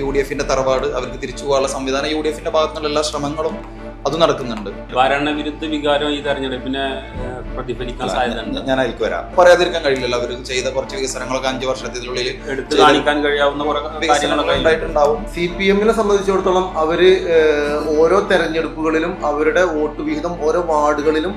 U D എഫിന്റെ തറവാട് അവർക്ക് തിരിച്ചു പോകാനുള്ള സംവിധാനം യു ഡി എഫിന്റെ ഭാഗത്തുനിന്നുള്ള എല്ലാ ശ്രമങ്ങളും അത് നടക്കുന്നുണ്ട്. ഭരണവിരുദ്ധ വികാരം ഈ തെരഞ്ഞെടുപ്പിനെ പ്രതിഫലിക്കാൻ പ്രതിഫലിക്കാൻ ഞാൻ അതിലേക്ക് വരാം. പറയാതിരിക്കാൻ കഴിയില്ലല്ലോ അവർ ചെയ്ത കുറച്ച് വികസനങ്ങളൊക്കെ അഞ്ചു വർഷത്തിനുള്ളിൽ എടുത്തു കാണിക്കാൻ കഴിയാവുന്ന. ഉണ്ടായിട്ടുണ്ടാവും. സി പി എമ്മിനെ സംബന്ധിച്ചിടത്തോളം അവർ ഓരോ തെരഞ്ഞെടുപ്പുകളിലും അവരുടെ വോട്ട് വിഹിതം ഓരോ വാർഡുകളിലും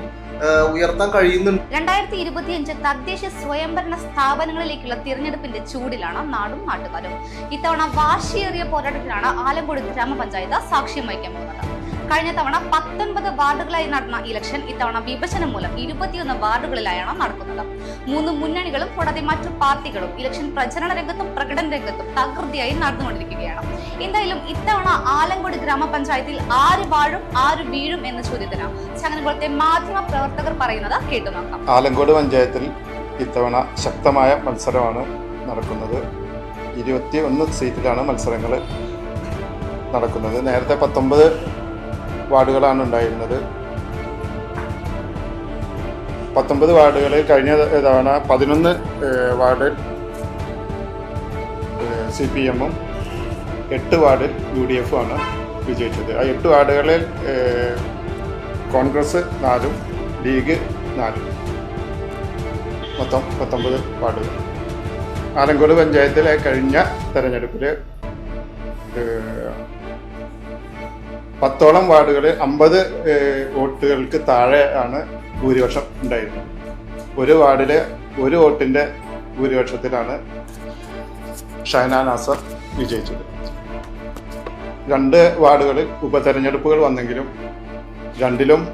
ഉയർത്താൻ കഴിയുന്നുണ്ട്. രണ്ടായിരത്തി ഇരുപത്തിയഞ്ച് തദ്ദേശ സ്വയംഭരണ സ്ഥാപനങ്ങളിലേക്കുള്ള തിരഞ്ഞെടുപ്പിന്റെ ചൂടിലാണ് നാടും നാട്ടുകാരും. ഇത്തവണ വാശിയേറിയ പോരാട്ടത്തിലാണ് ആലങ്കോട് ഗ്രാമപഞ്ചായത്ത് സാക്ഷ്യം വഹിക്കാൻ പോകുന്നത്. കഴിഞ്ഞ തവണ പത്തൊൻപത് വാർഡുകളായി നടന്ന ഇലക്ഷൻ ഇത്തവണ വിഭജനം മൂലം ഇരുപത്തിയൊന്ന് വാർഡുകളിലായാണ് നടക്കുന്നത്. മൂന്ന് മുന്നണികളും കൂടാതെ മറ്റു പാർട്ടികളും ഇലക്ഷൻ പ്രചരണ രംഗത്തും പ്രകടന രംഗത്തും തകൃതിയായി നടന്നുകൊണ്ടിരിക്കുകയാണ്. എന്തായാലും ഇത്തവണ ആലങ്കോട് ഗ്രാമപഞ്ചായത്തിൽ ആര് വാഴും ആര് വീഴും എന്ന ചോദ്യത്തിന് ചങ്ങനകുളത്തെ മാധ്യമ പ്രവർത്തകർ പറയുന്നത് കേട്ടു നോക്കാം. ആലങ്കോട് പഞ്ചായത്തിൽ ഇത്തവണ ശക്തമായ മത്സരമാണ് നടക്കുന്നത്. ഇരുപത്തി ഒന്ന് സീറ്റിലാണ് മത്സരങ്ങൾ നടക്കുന്നത്. നേരത്തെ പത്തൊമ്പത് വാർഡുകളാണ് ഉണ്ടായിരുന്നത്. പത്തൊമ്പത് വാർഡുകളിൽ കഴിഞ്ഞ തവണ പതിനൊന്ന് വാർഡ് സി പി എമ്മും എട്ട് വാർഡിൽ യു ഡി എഫും ആണ് വിജയിച്ചത്. ആ എട്ട് വാർഡുകളിൽ കോൺഗ്രസ് നാലും ലീഗ് നാലും. മൊത്തം പത്തൊമ്പത് വാർഡുകൾ. ആലങ്കോട് പഞ്ചായത്തിലെ കഴിഞ്ഞ തെരഞ്ഞെടുപ്പിൽ പത്തോളം വാർഡുകളിൽ അമ്പത് വോട്ടുകൾക്ക് താഴെ ആണ് ഭൂരിപക്ഷം ഉണ്ടായിരുന്നത്. ഒരു വാർഡിലെ ഒരു വോട്ടിന്റെ ഭൂരിപക്ഷത്തിലാണ് ഷഹനാ നാസർ വിജയിച്ചത്. രണ്ട് വാർഡുകളിൽ ഉപതെരഞ്ഞെടുപ്പുകൾ വന്നെങ്കിലും രണ്ടിലും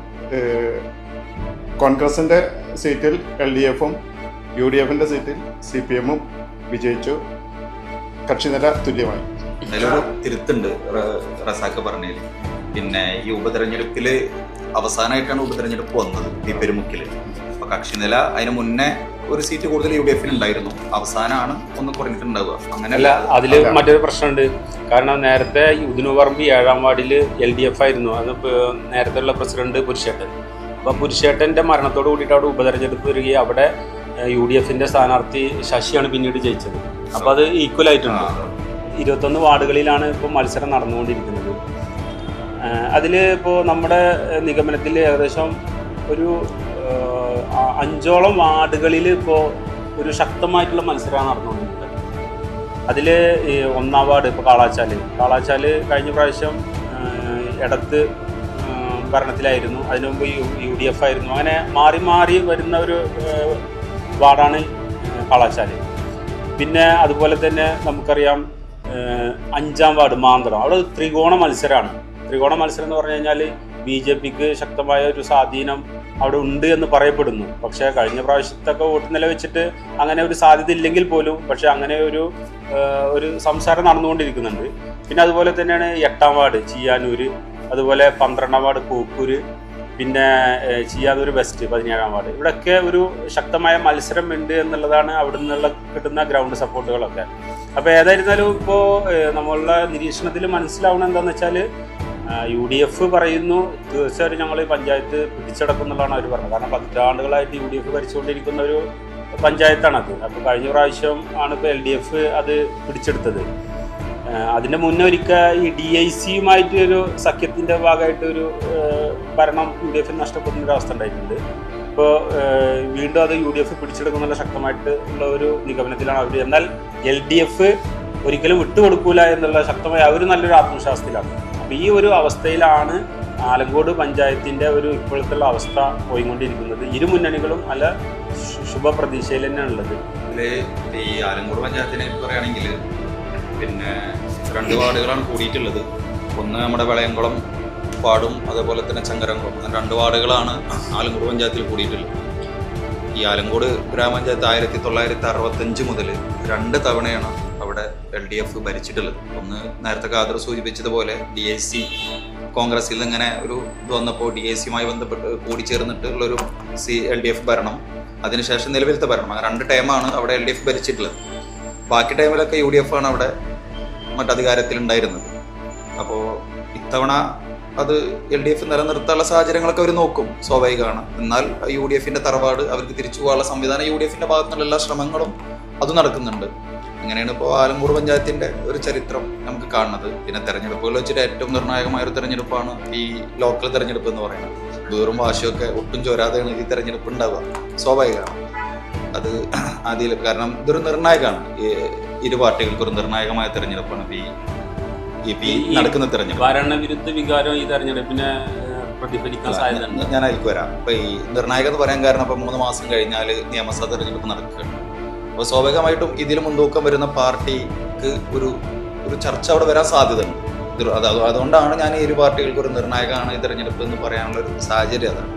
കോൺഗ്രസിന്റെ സീറ്റിൽ എൽ ഡി എഫും യു ഡി എഫിന്റെ സീറ്റിൽ സി പി എമ്മും വിജയിച്ചു. കക്ഷിനില തുല്യമായി. അതിലൊരു തിരുത്തുണ്ട് റസാക്ക് പറഞ്ഞതിൽ പിന്നെ ഈ ഉപതെരഞ്ഞെടുപ്പിൽ അവസാനമായിട്ടാണ് ഉപതെരഞ്ഞെടുപ്പ് വന്നത് ഈ പെരുമുക്കിൽ. അപ്പൊ കക്ഷിനില അതിന് മുന്നേ ഒരു സീറ്റ് കൂടുതൽ യു ഡി എഫിന് ഉണ്ടായിരുന്നു അവസാനമാണ് ഒന്ന് കുറഞ്ഞിട്ടുണ്ടാവുക. അങ്ങനെയല്ല അതിൽ മറ്റൊരു പ്രശ്നമുണ്ട്. കാരണം നേരത്തെ ഉദിനുപറമ്പ് ഏഴാം വാർഡിൽ എൽ ഡി എഫ് ആയിരുന്നു. അത് നേരത്തെ ഉള്ള പ്രസിഡന്റ് പുരുഷേട്ടൻ. അപ്പൊ പുരുഷേട്ടന്റെ മരണത്തോട് കൂടിയിട്ട് അവിടെ ഉപതെരഞ്ഞെടുപ്പ് വരികയും അവിടെ യു ഡി എഫിന്റെ സ്ഥാനാർത്ഥി ശശിയാണ് പിന്നീട് ജയിച്ചത്. അപ്പൊ അത് ഈക്വൽ ആയിട്ടുണ്ട്. ഇരുപത്തൊന്ന് വാർഡുകളിലാണ് ഇപ്പോൾ മത്സരം നടന്നുകൊണ്ടിരിക്കുന്നത്. അതിൽ ഇപ്പോൾ നമ്മുടെ നിഗമനത്തിൽ ഏകദേശം ഒരു അഞ്ചോളം വാർഡുകളിൽ ഇപ്പോൾ ഒരു ശക്തമായിട്ടുള്ള മത്സരമാണ് നടന്നുകൊണ്ടിരിക്കുന്നത്. അതിൽ ഒന്നാം വാർഡ് ഇപ്പോൾ കാളാച്ചാൽ കാളാച്ചാൽ കഴിഞ്ഞ പ്രാവശ്യം ഇടത്ത് ഭരണത്തിലായിരുന്നു. അതിനു മുമ്പ് യു ഡി എഫ് ആയിരുന്നു. അങ്ങനെ മാറി മാറി വരുന്ന ഒരു വാർഡാണ് കാളാച്ചാൽ പിന്നെ അതുപോലെ തന്നെ നമുക്കറിയാം അഞ്ചാം വാർഡ് മാന്തളം അവിടെ ത്രികോണ മത്സരമാണ് ത്രികോണ മത്സരം എന്ന് പറഞ്ഞു കഴിഞ്ഞാൽ ബി ജെ പിക്ക് ശക്തമായ ഒരു സ്വാധീനം അവിടെ ഉണ്ട് എന്ന് പറയപ്പെടുന്നു. പക്ഷേ കഴിഞ്ഞ പ്രാവശ്യത്തൊക്കെ വോട്ട് നില വെച്ചിട്ട് അങ്ങനെ ഒരു സാധ്യത ഇല്ലെങ്കിൽ പോലും പക്ഷെ അങ്ങനെ ഒരു ഒരു സംസാരം നടന്നുകൊണ്ടിരിക്കുന്നുണ്ട്. പിന്നെ അതുപോലെ തന്നെയാണ് എട്ടാം വാർഡ് ചിയാനൂര്. അതുപോലെ പന്ത്രണ്ടാം വാർഡ് പൂക്കൂര് പിന്നെ ചിയാനൂർ വെസ്റ്റ് പതിനേഴാം വാർഡ്. ഇവിടെയൊക്കെ ഒരു ശക്തമായ മത്സരം ഉണ്ട് എന്നുള്ളതാണ് അവിടെ നിന്നുള്ള കിട്ടുന്ന ഗ്രൗണ്ട് സപ്പോർട്ടുകളൊക്കെ. അപ്പോൾ ഏതായിരുന്നാലും ഇപ്പോ നമ്മളുടെ നിരീക്ഷണത്തിൽ മനസ്സിലാവണം എന്താണെന്ന് വെച്ചാൽ യു ഡി എഫ് പറയുന്നു തീർച്ചയായിട്ടും ഞങ്ങൾ ഈ പഞ്ചായത്ത് പിടിച്ചടക്കും എന്നുള്ളതാണ് അവർ പറഞ്ഞത്. കാരണം പതിറ്റാണ്ടുകളായിട്ട് യു ഡി എഫ് ഭരിച്ചുകൊണ്ടിരിക്കുന്ന ഒരു പഞ്ചായത്താണത്. അപ്പോൾ കഴിഞ്ഞ പ്രാവശ്യം ആണ് ഇപ്പോൾ എൽ ഡി എഫ് അത് പിടിച്ചെടുത്തത്. അതിന്റെ മുന്നേ ഒരിക്കൽ ഈ ഡി ഐ സിയുമായിട്ട് ഒരു സഖ്യത്തിന്റെ ഭാഗമായിട്ട് ഒരു ഭരണം യു ഡി എഫിന് നഷ്ടപ്പെടുന്ന ഒരു അവസ്ഥ ഉണ്ടായിട്ടുണ്ട്. ഇപ്പോൾ വീണ്ടും അത് യു ഡി എഫ് പിടിച്ചെടുക്കുന്നുള്ള ശക്തമായിട്ട് ഉള്ള ഒരു നിഗമനത്തിലാണ് അവർ എന്നാൽ എൽ ഡി എഫ് ഒരിക്കലും വിട്ടുകൊടുക്കൂല എന്നുള്ള ശക്തമായ അവർ നല്ലൊരു ആത്മവിശ്വാസത്തിലാണ്. അപ്പോൾ ഈ ഒരു അവസ്ഥയിലാണ് ആലങ്കോട് പഞ്ചായത്തിന്റെ ഒരു ഇപ്പോഴത്തെ ഉള്ള അവസ്ഥ പോയിക്കൊണ്ടിരിക്കുന്നത്. ഇരു മുന്നണികളും നല്ല ശുഭപ്രതീക്ഷയിൽ തന്നെയാണ് ഉള്ളത്. ഈ ആലങ്കോട് പഞ്ചായത്തിനെ പറയുകയാണെങ്കിൽ പിന്നെ രണ്ട് വാർഡുകളാണ് കൂടിയിട്ടുള്ളത്. ഒന്ന് നമ്മുടെ വളയംകുളം വാർഡും അതേപോലെ തന്നെ ചങ്കരംകുളം അങ്ങനെ രണ്ട് വാർഡുകളാണ് ആലങ്കോട് പഞ്ചായത്തിൽ കൂടിയിട്ടുള്ളത്. ഈ ആലങ്കോട് ഗ്രാമപഞ്ചായത്ത് ആയിരത്തി തൊള്ളായിരത്തി അറുപത്തഞ്ച് മുതൽ രണ്ട് തവണയാണ് അവിടെ എൽ ഡി എഫ് ഭരിച്ചിട്ടുള്ളത്. ഒന്ന് നേരത്തെ കാതർ സൂചിപ്പിച്ചതുപോലെ ഡി എ സി കോൺഗ്രസിൽ നിന്ന് ഇങ്ങനെ ഒരു ഇത് വന്നപ്പോൾ ഡി എ സിയുമായി ബന്ധപ്പെട്ട് കൂടിച്ചേർന്നിട്ടുള്ളൊരു സി എൽ ഡി എഫ് ഭരണം അതിനുശേഷം നിലവിലത്തെ ഭരണം. അങ്ങനെ രണ്ട് ടൈമാണ് അവിടെ എൽ ഡി എഫ് ഭരിച്ചിട്ടുള്ളത്. ബാക്കി ടൈമിലൊക്കെ യു ഡി എഫ് ആണ് അവിടെ മറ്റധികാരത്തിൽ ഉണ്ടായിരുന്നത് അപ്പോൾ ഇത്തവണ അത് എൽ ഡി എഫ് നിലനിർത്താനുള്ള സാഹചര്യങ്ങളൊക്കെ അവർ നോക്കും സ്വാഭാവികമാണ്. എന്നാൽ യു ഡി എഫിന്റെ തറവാട് അവർക്ക് തിരിച്ചു പോകാനുള്ള സംവിധാനം യു ഡി എഫിന്റെ ഭാഗത്തുനിന്നുള്ള എല്ലാ ശ്രമങ്ങളും അത് നടക്കുന്നുണ്ട്. അങ്ങനെയാണ് ഇപ്പോൾ ആലമ്പൂർ പഞ്ചായത്തിന്റെ ഒരു ചരിത്രം നമുക്ക് കാണുന്നത്. പിന്നെ തെരഞ്ഞെടുപ്പുകൾ വെച്ചിട്ട് ഏറ്റവും നിർണായകമായ ഒരു തെരഞ്ഞെടുപ്പാണ് ഈ ലോക്കൽ തെരഞ്ഞെടുപ്പ് എന്ന് പറയുന്നത്. ദൂരം വാശിയൊക്കെ ഒട്ടും ചോരാതെയാണ് ഈ തെരഞ്ഞെടുപ്പ് ഉണ്ടാവുക. സ്വാഭാവികമാണ്. അത് ആദ്യം കാരണം ഇതൊരു നിർണായകമാണ്. ഇരു പാർട്ടികൾക്കൊരു നിർണായകമായ തെരഞ്ഞെടുപ്പാണ്. ഈ ഈ നടക്കുന്ന തെരഞ്ഞെടുപ്പ്. ഭരണവിരുദ്ധ വികാരം ഈ തെരഞ്ഞെടുപ്പിനെ പ്രതിഫലിക്കാൻ സാധ്യതയുണ്ട്. ഞാൻ അതിലേക്ക് വരാം. അപ്പൊ ഈ നിർണായക എന്ന് പറയാൻ കാരണം ഇപ്പൊ മൂന്ന് മാസം കഴിഞ്ഞാൽ നിയമസഭാ തെരഞ്ഞെടുപ്പ് നടക്കുകയാണ്. അപ്പോൾ സ്വാഭാവികമായിട്ടും ഇതിൽ മുൻതൂക്കം വരുന്ന പാർട്ടിക്ക് ഒരു ഒരു ചർച്ച അവിടെ വരാൻ സാധ്യതയുണ്ട്. അതുകൊണ്ടാണ് ഞാൻ ഈ ഇരു പാർട്ടികൾക്ക് ഒരു നിർണായകമാണ് ഈ തെരഞ്ഞെടുപ്പ് എന്ന് പറയാനുള്ള ഒരു സാഹചര്യം അതാണ്.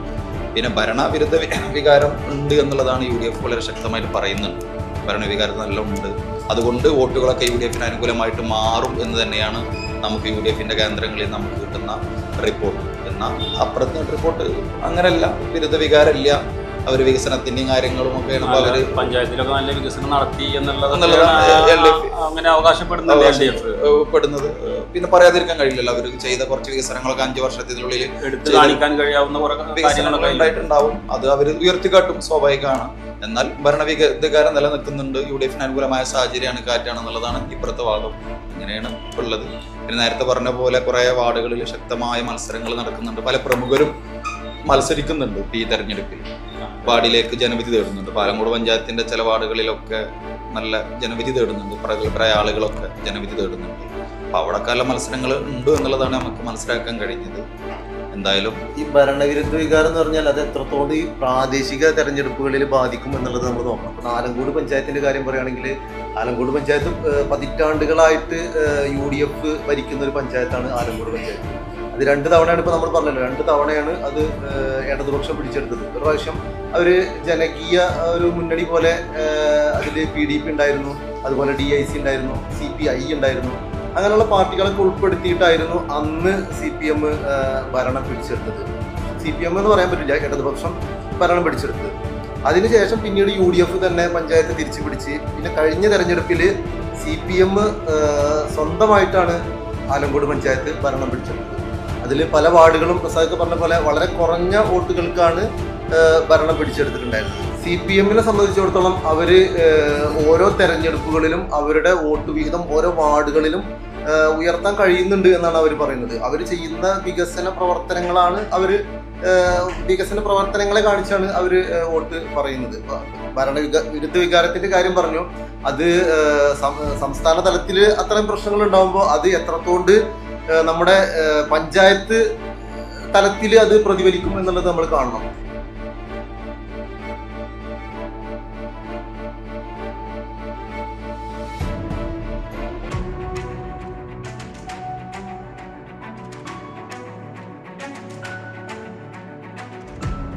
പിന്നെ ഭരണവിരുദ്ധ വികാരം ഉണ്ട് എന്നുള്ളതാണ് യു ഡി എഫ് വളരെ ശക്തമായിട്ട് പറയുന്നുണ്ട്. ഭരണവികാരം നല്ല ഉണ്ട്. അതുകൊണ്ട് വോട്ടുകളൊക്കെ യു ഡി എഫിന് അനുകൂലമായിട്ട് മാറും എന്ന് തന്നെയാണ് നമുക്ക് യു ഡി എഫിന്റെ കേന്ദ്രങ്ങളിൽ നമുക്ക് കിട്ടുന്ന റിപ്പോർട്ട് എന്നാൽ അപ്പുറത്തെ റിപ്പോർട്ട് അങ്ങനെയല്ല ബിരുദ വികാരമില്ല. അവർ വികസനത്തിന്റെയും കാര്യങ്ങളും ഒക്കെ ഇപ്പൊ അവർ പഞ്ചായത്തിലൊക്കെ നല്ല വികസനം നടത്തി എന്നുള്ളത് അങ്ങനെ അവകാശപ്പെടുന്നത് പിന്നെ പറയാതിരിക്കാൻ കഴിയില്ലല്ലോ അവർ ചെയ്ത കുറച്ച് വികസനങ്ങളൊക്കെ അഞ്ചു വർഷത്തിനുള്ളിൽ എടുത്തു കാണിക്കാൻ കഴിയാവുന്ന അതിലുണ്ട്. ഉണ്ടായിട്ടുണ്ടാവും. അത് അവർ ഉയർത്തിക്കാട്ടും സ്വാഭാവികമാണ്. എന്നാൽ ഭരണവികാരം നിലനിൽക്കുന്നുണ്ട്. യു ഡി എഫിന് അനുകൂലമായ സാഹചര്യമാണ് കാറ്റാണെന്നുള്ളതാണ് ഇപ്പുറത്തെ വാദം. അങ്ങനെയാണ് ഉള്ളത്. പിന്നെ നേരത്തെ പറഞ്ഞ പോലെ കുറെ വാർഡുകളിൽ ശക്തമായ മത്സരങ്ങൾ നടക്കുന്നുണ്ട്. പല പ്രമുഖരും മത്സരിക്കുന്നുണ്ട് ഈ തെരഞ്ഞെടുപ്പിൽ. വാർഡിലേക്ക് ജനവിധി തേടുന്നുണ്ട്. പാലങ്കോട് പഞ്ചായത്തിന്റെ ചില വാർഡുകളിലൊക്കെ നല്ല ജനവിധി തേടുന്നുണ്ട്. പ്രഗത്ഭരായ ആളുകളൊക്കെ ജനവിധി തേടുന്നുണ്ട്. അപ്പൊ നല്ല മത്സരങ്ങൾ ഉണ്ട് എന്നുള്ളതാണ് നമുക്ക് മനസ്സിലാക്കാൻ കഴിഞ്ഞത്. എന്തായാലും ഈ ഭരണവിരുദ്ധ വികാരം എന്ന് പറഞ്ഞാൽ അത് എത്രത്തോളം ഈ പ്രാദേശിക തെരഞ്ഞെടുപ്പുകളിൽ ബാധിക്കും എന്നുള്ളത് നമ്മൾ നോക്കണം. അപ്പം ആലങ്കോട് പഞ്ചായത്തിന്റെ കാര്യം പറയുകയാണെങ്കിൽ ആലങ്കോട് പഞ്ചായത്ത് പതിറ്റാണ്ടുകളായിട്ട് യു ഡി എഫ് ഭരിക്കുന്ന ഒരു പഞ്ചായത്താണ് ആലങ്കോട് പഞ്ചായത്ത്. അത് രണ്ട് തവണയാണ് ഇപ്പോൾ നമ്മൾ പറഞ്ഞല്ലോ. രണ്ട് തവണയാണ് അത് ഇടതുപക്ഷം പിടിച്ചെടുത്തത്. ഒരു പ്രാവശ്യം അവർ ജനകീയ ഒരു മുന്നണി പോലെ അതിൽ പി ഡി പി ഉണ്ടായിരുന്നു. അതുപോലെ ഡി ഐ സി ഉണ്ടായിരുന്നു. സി പി ഐ ഉണ്ടായിരുന്നു. അങ്ങനെയുള്ള പാർട്ടികളൊക്കെ ഉൾപ്പെടുത്തിയിട്ടായിരുന്നു അന്ന് സി പി എം ഭരണം പിടിച്ചെടുത്തത്. സി പി എം എന്ന് പറയാൻ പറ്റില്ല. ഇടതുപക്ഷം ഭരണം പിടിച്ചെടുത്തത്. അതിനുശേഷം പിന്നീട് യു ഡി എഫ് തന്നെ പഞ്ചായത്ത് തിരിച്ചു പിടിച്ച്. പിന്നെ കഴിഞ്ഞ തെരഞ്ഞെടുപ്പിൽ സി പി എം സ്വന്തമായിട്ടാണ് ആലങ്കോട് പഞ്ചായത്ത് ഭരണം പിടിച്ചെടുത്തത്. അതിൽ പല വാർഡുകളും പ്രസാദ് പറഞ്ഞ പോലെ വളരെ കുറഞ്ഞ വോട്ടുകൾക്കാണ് ഭരണം പിടിച്ചെടുത്തിട്ടുണ്ടായിരുന്നത്. സി പി എമ്മിനെ സംബന്ധിച്ചിടത്തോളം അവർ ഓരോ തെരഞ്ഞെടുപ്പുകളിലും അവരുടെ വോട്ട് വിഹിതം ഓരോ വാർഡുകളിലും ഉയർത്താൻ കഴിയുന്നുണ്ട് എന്നാണ് അവർ പറയുന്നത്. അവർ ചെയ്യുന്ന വികസന പ്രവർത്തനങ്ങളാണ് അവർ വികസന പ്രവർത്തനങ്ങളെ കാണിച്ചാണ് അവർ വോട്ട് പറയുന്നത്. ഭരണ വിരുദ്ധ വികാരത്തിന്റെ കാര്യം പറഞ്ഞു. അത് സംസ്ഥാന തലത്തിൽ അത്തരം പ്രശ്നങ്ങൾ ഉണ്ടാകുമ്പോൾ അത് എത്രത്തോണ്ട് നമ്മുടെ പഞ്ചായത്ത് തലത്തിൽ അത് പ്രതിഫലിക്കും എന്നുള്ളത് നമ്മൾ കാണണം.